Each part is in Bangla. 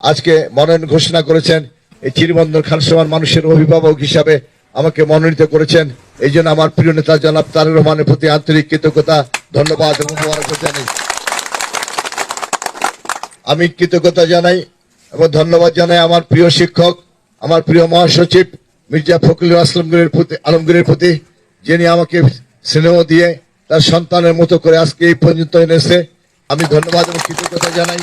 আজকে মনোনয়ন ঘোষণা করেছেন এই চিরবন্দর খানসমান মানুষের অভিভাবক হিসাবে আমাকে মনোনীত করেছেন। এই জন্য আমার প্রিয় নেতা জনাব তারেক রহমানের প্রতি আন্তরিক কৃতজ্ঞতা, ধন্যবাদ এবং জানাই। আমি কৃতজ্ঞতা জানাই এবং ধন্যবাদ জানাই আমার প্রিয় শিক্ষক, আমার প্রিয় মহাসচিব মির্জা ফখরুল আসলামগীরের প্রতি, আলমগীরের প্রতি, যিনি আমাকে স্নেহ দিয়ে তার সন্তানের মতো করে আজকে এই পর্যন্ত এনেছে। আমি ধন্যবাদ এবং কৃতজ্ঞতা জানাই।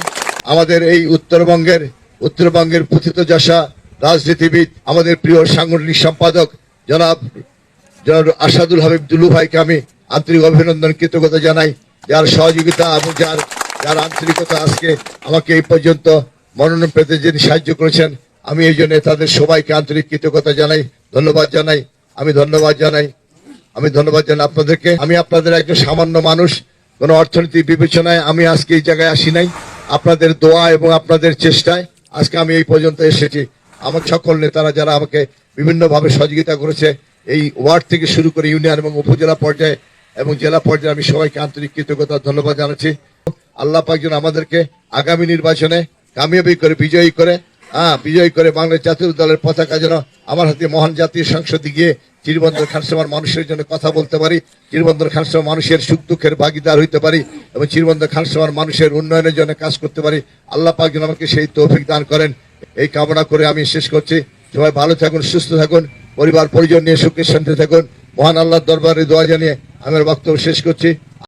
আমাদের এই উত্তরবঙ্গের উত্তরবঙ্গের পুথিত যশা রাজনীতিবিদ, আমাদের প্রিয় সাংগঠনিক সম্পাদক, জনাব জনাব আসাদুল হাবিব দুলু ভাইকে আমি আন্তরিক অভিনন্দন, কৃতজ্ঞতা জানাই। যার সহযোগিতা এবং যার যার আন্তরিকতা আজকে আমাকে এই পর্যন্ত মনোনয়ন পেতে যিনি সাহায্য করেছেন, আমি এই জন্য তাদের সবাইকে আন্তরিক কৃতজ্ঞতা জানাই, ধন্যবাদ জানাই, আমি ধন্যবাদ জানাই, আমি ধন্যবাদ জানাই আপনাদেরকে। আমি আপনাদের একজন সামান্য মানুষ, কোনো অর্থনীতি বিবেচনায় আমি আজকে এই জায়গায় আসি নাই। আপনাদের দোয়া এবং আপনাদের চেষ্টায় আজকে আমি এই পর্যন্ত এসেছি। আমার সকল নেতারা যারা আমাকে বিভিন্নভাবে সহযোগিতা করেছে, এই ওয়ার্ড থেকে শুরু করে ইউনিয়ন এবং উপজেলা পর্যায়ে এবং জেলা পর্যায়ে আমি সবাইকে আন্তরিক কৃতজ্ঞতা ধন্যবাদ জানাচ্ছি। আল্লাহ পাক যেন আমাদেরকে আগামী নির্বাচনে কামিয়াবি করে, বিজয়ী করে হ্যাঁ বিজয়ী করে বাংলাদেশ জাতীয় দলের পতাকা যেন আমার হাতে মহান জাতীয় সংসদে গিয়ে চিরবন্দর খানসমার মানুষের জন্য কথা বলতে পারি চিরবন্দর খানসমার মানুষের সুখ দুঃখের ভাগিদার হইতে পারি এবং চিরবন্দর খানসমার মানুষের উন্নয়নের জন্য কাজ করতে পারি। আল্লাহ পাক যেন আমাকে সেই তৌফিক দান করেন। এই কামনা করে আমি শেষ করছি। সবাই ভালো থাকুন, সুস্থ থাকুন পরিবার পরিজন নিয়ে সুখে শান্তি থাকুন। মহান আল্লাহর দরবারে দোয়া জানিয়ে আমার বক্তব্য শেষ করছি।